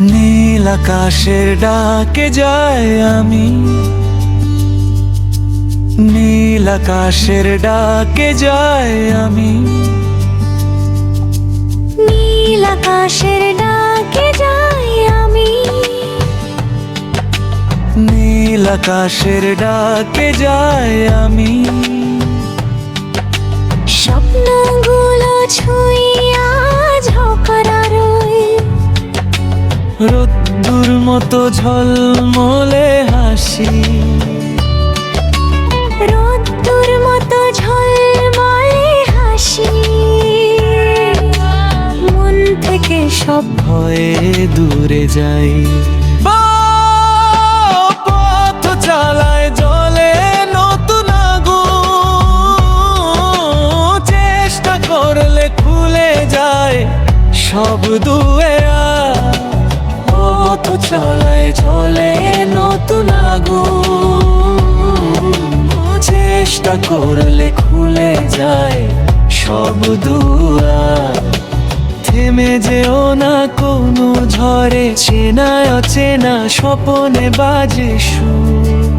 নীল আকাশের ডাকে যায় আমি। নীল আকাশের ডাকে যায় আমি। নীল আকাশের ডাকে যাই আমি। নীল আকাশের ডাকে যায় আমি। স্বপ্নগুলো রোদ্দুর মতো ঝলমলে হাসি। রোদ্দুর মতো ঝলমলে হাসি। মন থেকে সব ভয়ে দূরে যাই। পথ চালায় জলে নতুন আগুন। চেষ্টা করলে খুলে যায় সব দুয়েরা পথ চলে নতুন আগুন। চেষ্টা করলে খুলে যায় সব দুয়ার থেমে যেও না, কোনো ঝড়ে চেনা অচেনা স্বপনে বাজে সুর।